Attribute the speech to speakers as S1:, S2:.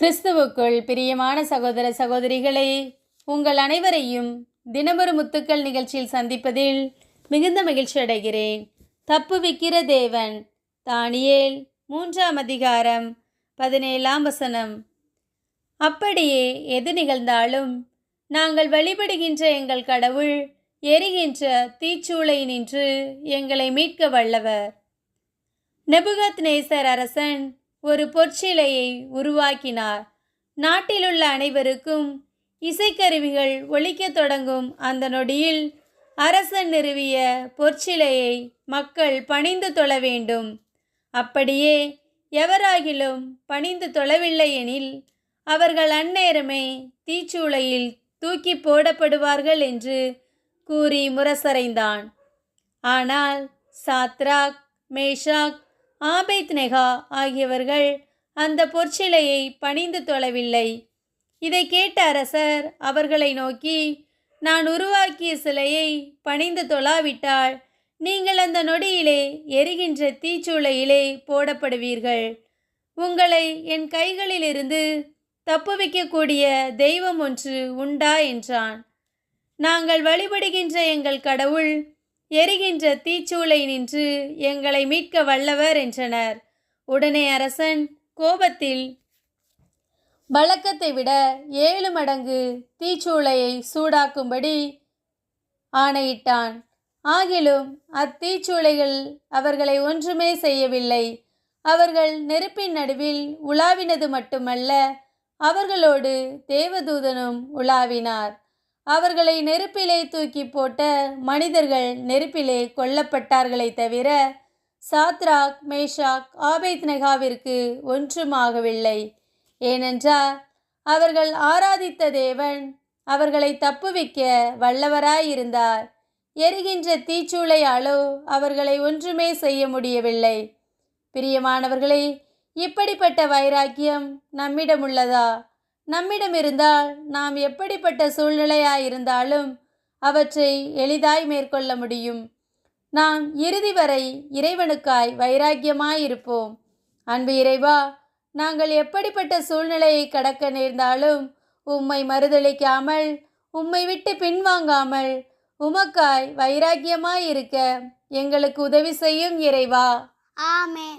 S1: கிறிஸ்துவுக்குள் பிரியமான சகோதர சகோதரிகளே உங்கள் அனைவரையும் தினமொரு முத்துக்கள் நிகழ்ச்சியில் சந்திப்பதில் மிகுந்த மகிழ்ச்சி அடைகிறேன். தப்புவிக்கிற தேவன் தானியேல் மூன்றாம் அதிகாரம் பதினேழாம் வசனம். அப்படியே எது நிகழ்ந்தாலும் நாங்கள் வழிபடுகின்ற எங்கள் கடவுள் எரிகின்ற தீச்சூளை நின்று எங்களை மீட்க வல்லவர். நெபுகத் நேசர் அரசன் ஒரு பொற்சிலையை உருவாக்கினார். நாட்டிலுள்ள அனைவருக்கும் இசைக்கருவிகள் ஒழிக்கத் தொடங்கும் அந்த நொடியில் அரசன் நிறுவிய பொற்சிலையை மக்கள் பணிந்து தொழ வேண்டும். அப்படியே எவராகிலும் பணிந்து தொழவில்லை எனில் அவர்கள் அந்நேரமே தீச்சூளையில் தூக்கி போடப்படுவார்கள் என்று கூறி முரசறைந்தான். ஆனால் சாத்ராக் மேஷாக் ஆபேத் நெகா ஆகியவர்கள் அந்த பொற்சிலையை பணிந்து தொழவில்லை. இதை கேட்ட அரசர் அவர்களை நோக்கி நான் உருவாக்கிய சிலையை பணிந்து தொழாவிட்டால் நீங்கள் அந்த நொடியிலே எரிகின்ற தீச்சூளையிலே போடப்படுவீர்கள். உங்களை என் கைகளிலிருந்து தப்புவிக்கக்கூடிய தெய்வம் ஒன்று உண்டா? என்றான். நாங்கள் வழிபடுகின்ற எங்கள் கடவுள் எரிகின்ற தீச்சூளை நின்று எங்களை மீட்க வல்லவர் என்றனர். உடனே அரசன் கோபத்தில் வழக்கத்தை விட ஏழு மடங்கு தீச்சூளையை சூடாக்கும்படி ஆணையிட்டான். ஆகிலும் அத்தீச்சூளைகள் அவர்களை ஒன்றுமே செய்யவில்லை. அவர்கள் நெருப்பின் நடுவில் உலாவினது மட்டுமல்ல அவர்களோடு தேவதூதனும் உலாவினார். அவர்களை நெருப்பிலே தூக்கி போட்ட மனிதர்கள் நெருப்பிலே கொல்லப்பட்டார்களே தவிர சாத்ராக் மேஷாக் ஆபேத் நெகாவிற்கு ஒன்றும் ஆகவில்லை ஏனென்றால் அவர்கள் ஆராதித்த தேவன் அவர்களை தப்புவிக்க வல்லவராயிருந்தார். எரிகின்ற தீச்சூளையாலோ அவர்களை ஒன்றுமே செய்ய முடியவில்லை. பிரியமானவர்களே இப்படிப்பட்ட வைராக்கியம் நம்மிடம் உள்ளதா நம்மிடம் இருந்தால் நாம் எப்படிப்பட்ட சூழ்நிலையாயிருந்தாலும் அவற்றை எளிதாய் மேற்கொள்ள முடியும். நாம் இறுதி வரை இறைவனுக்காய் வைராக்கியமாயிருப்போம். அன்பு இறைவா நாங்கள் எப்படிப்பட்ட சூழ்நிலையை கடக்க நேர்ந்தாலும் உம்மை மறுதளிக்காமல் உம்மை விட்டு பின்வாங்காமல் உமக்காய் வைராக்கியமாயிருக்க எங்களுக்கு உதவி செய்யும் இறைவா.
S2: ஆமே